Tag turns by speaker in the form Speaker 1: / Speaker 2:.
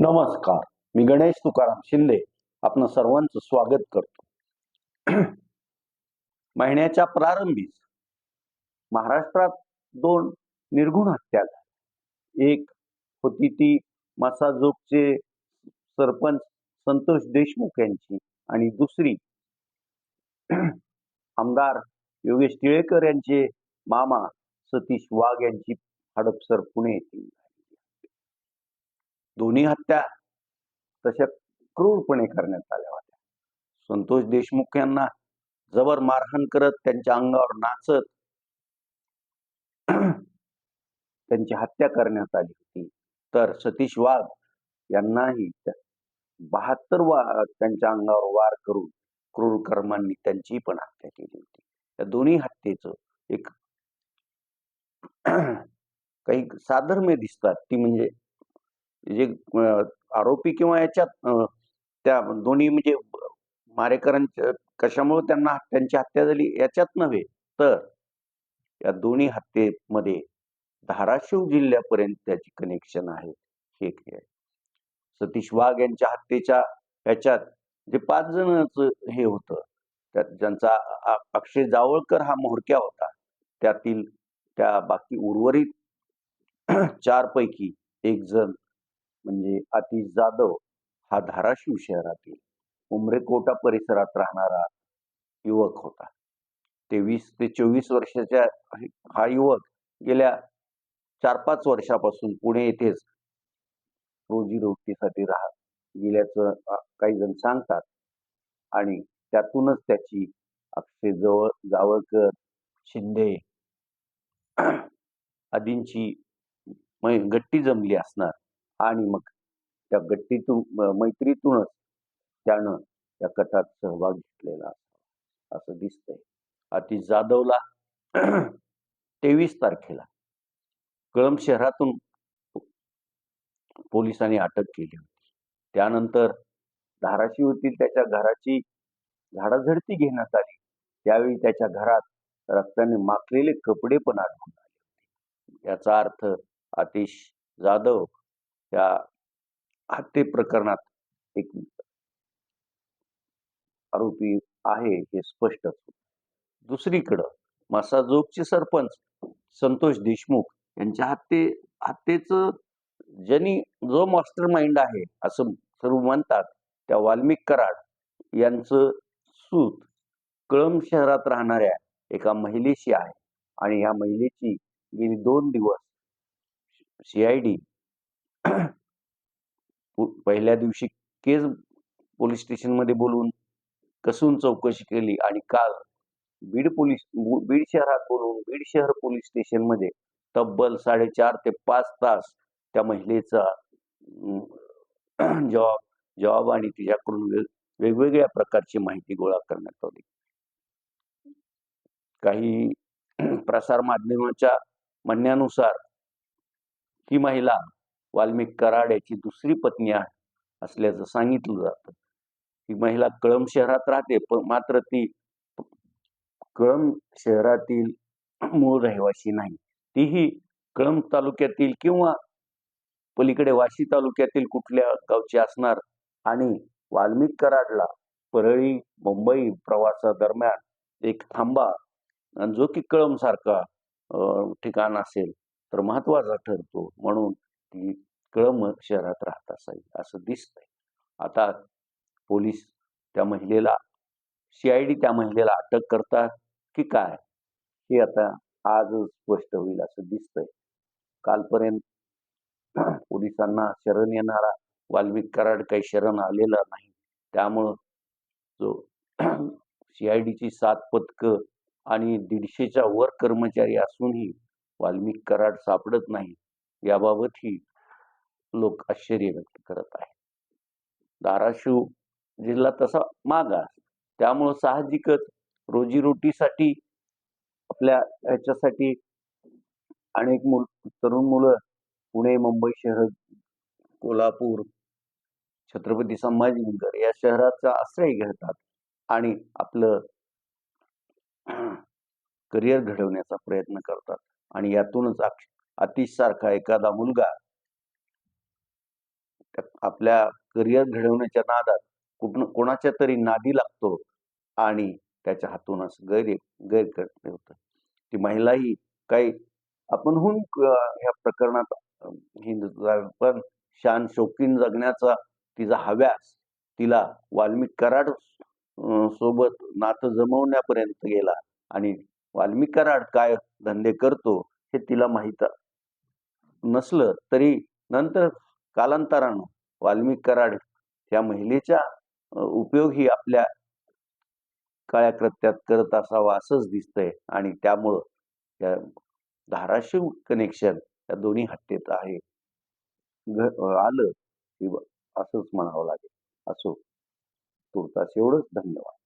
Speaker 1: नमस्कार. मी गणेश तुकाराम शिंदे आपण सर्वांचं स्वागत करतो. महिन्याच्या प्रारंभीच महाराष्ट्रात दोन निर्गुण हत्या झाल्या. एक होती ती मसाजोगचे सरपंच संतोष देशमुख यांची आणि दुसरी आमदार योगेश टिळेकर यांचे मामा सतीश वाघ यांची हडपसर पुणे येथील. दोन्ही हत्या तशा क्रूरपणे करण्यात आल्या होत्या. संतोष देशमुख यांना जबर मारहाण करत त्यांच्या अंगावर नाचत त्यांची हत्या करण्यात आली होती. तर सतीश वाघ यांनाही बहात्तर वा त्यांच्या अंगावर वार करून क्रूर कर्मांनी त्यांची पण हत्या केली होती. त्या दोन्ही हत्येचं एक काही साधर्म्य दिसतात. ती म्हणजे जे आरोपी किंवा याच्यात त्या दोन्ही म्हणजे मारेकरांच्या कशामुळे त्यांना त्यांची हत्या झाली याच्यात नव्हे तर या दोन्ही हत्येमध्ये धाराशिव जिल्ह्यापर्यंत त्याची कनेक्शन आहे हे हे आहे. सतीश वाघ यांच्या हत्येच्या ह्याच्यात जे पाच जणच हे होतं त्यात ज्यांचा अक्षय जावळकर हा म्होरक्या होता त्यातील त्या बाकी उर्वरित चार पैकी एक जण म्हणजे आतिश जाधव हा धाराशिव शहरातील उमरेकोटा परिसरात राहणारा युवक होता. तेवीस ते चोवीस वर्षाच्या हा युवक गेल्या चार पाच वर्षापासून पुणे येथेच रोजीरोटीसाठी राहत गेल्याचं काही जण सांगतात. आणि त्यातूनच त्याची अक्षय जवळ जावळकर शिंदे आदींची मै- गट्टी जमली असणार. आणि मग त्या गट्टीतून मैत्रीतूनच त्यानं त्या कटात सहभाग घेतलेला असं दिसतंय. अतिश जाधवला तेवीस तारखेला कळंब शहरातून पोलिसांनी अटक केली होती. त्यानंतर धाराशिवतील त्याच्या घराची झाडाझडती घेण्यात आली. त्यावेळी त्याच्या घरात रक्ताने माखलेले कपडे पण आढळून आले होते. याचा अर्थ आतिश जाधव या हत्ये प्रकरणात एक आरोपी आहे हे स्पष्टच दुसरीकडं मसाजोगचे सरपंच संतोष देशमुख यांच्या हत्ये हत्येचं ज्यांनी जो मास्टर माइंड आहे असं सर्व म्हणतात त्या वाल्मिक कराड यांचं सूत कळंब शहरात राहणाऱ्या एका महिलेशी आहे. आणि या महिलेची गेली दोन दिवस सीआयडी पहिल्या दिवशी केज पोलीस स्टेशनमध्ये बोलून कसून चौकशी केली आणि काल बीड पोलीस बीड शहरात बोलून बीड शहर पोलीस स्टेशनमध्ये तब्बल साडेचार ते पाच तास त्या महिलेचा जॉब जॉब आणि तिच्याकडून वेगवेगळ्या प्रकारची माहिती गोळा करण्यात आली. काही प्रसार माध्यमाच्या म्हणण्यानुसार ही महिला वाल्मिक कराड याची दुसरी पत्नी आहे असल्याचं सांगितलं जातं. ही महिला कळम शहरात राहते पण मात्र ती कळम शहरातील मूळ रहिवासी नाही. तीही कळम तालुक्यातील किंवा पलीकडे वाशी तालुक्यातील कुठल्या गावची असणार आणि वाल्मिक कराडला परळी मुंबई प्रवासादरम्यान एक थांबा जो की कळमसारखा सारखा ठिकाण असेल तर महत्त्वाचा ठरतो. म्हणून ती कळंब शहरात राहत असावी असं दिसतंय. आता पोलीस त्या महिलेला सीआयडी त्या महिलेला अटक करतात की काय? हे आता आजच स्पष्ट होईल असं दिसतंय. कालपर्यंत पोलिसांना शरण येणारा वाल्मिक कराड काही शरण आलेला नाही. त्यामुळं जो सीआयडीची सात पथकं आणि दीडशेच्या वर कर्मचारी असूनही वाल्मिक कराड सापडत नाही. याबाबतही लोक आश्चर्य व्यक्त करत आहेत. धाराशिव जिल्हा तसा मागास त्यामुळं साहजिकच रोजीरोटीसाठी आपल्या ह्याच्यासाठी अनेक मुल तरुण मुलं पुणे मुंबई शहर कोल्हापूर छत्रपती संभाजीनगर या शहराचा आश्रय घेतात आणि आपलं करिअर घडवण्याचा प्रयत्न करतात. आणि यातूनच अतिश सारखा एखादा मुलगा आपल्या करिअर घडवण्याच्या नादात कुठून कोणाच्या तरी नादी लागतो आणि त्याच्या हातून असं गैर गैरकर्तव्य होतं. ती महिलाही काही आपणहून ह्या प्रकरणात हिंदुत्व पण शान शौकीन जगण्याचा तिचा हव्यास तिला वाल्मिक कराड सोबत नातं जमवण्यापर्यंत गेला आणि वाल्मिक कराड काय धंदे करतो हे तिला माहीत नसलं तरी नंतर कालांतरानं वाल्मिक कराड या महिलेच्या उपयोगही उपयोग ही आपल्या काळ्या कृत्यात करत असावा असंच दिसतंय. आणि त्यामुळं या धाराशिव कनेक्शन या दोन्ही हत्येत आहे. आलं की असंच म्हणावं लागेल. असो. तुर्तास एवढंच धन्यवाद.